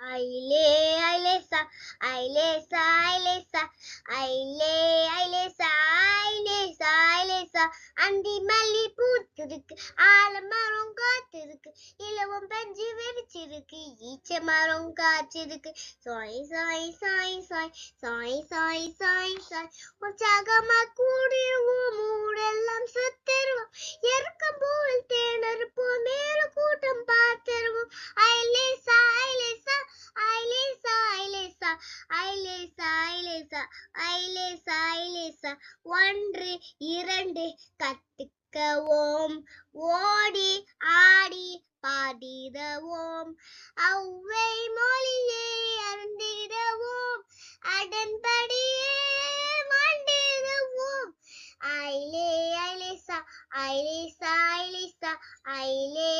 ஐலே ஐலேசா ஐலேசா ஐலேசா ஐலே ஐலேசா ஐலேசா ஐலேசா அந்தி மல்லி பூத்திருக்கு ஆலமரம் காத்திருக்கு இலவம் பஞ்சு வெடிச்சிருக்கு ஈச்ச மரம் காய்ச்சிருக்கு சாய் சாய் சாய் சாய் சாய் சாய் சாய் சாய் உற்சாகமா கூடிடுவோம் ஐலேசா ஐலேசா ஐலேசா ஐலேசா. ஒன்று இரண்டு கத்துக்க ஓம் ஓடி ஆடி பாடிட ஓம் அவ்வை மொழியை அருந்திட ஓம் அதன்படியே மாண்டிட ஐலே ஐலேசா ஐலேசா ஐலேசா ஐலே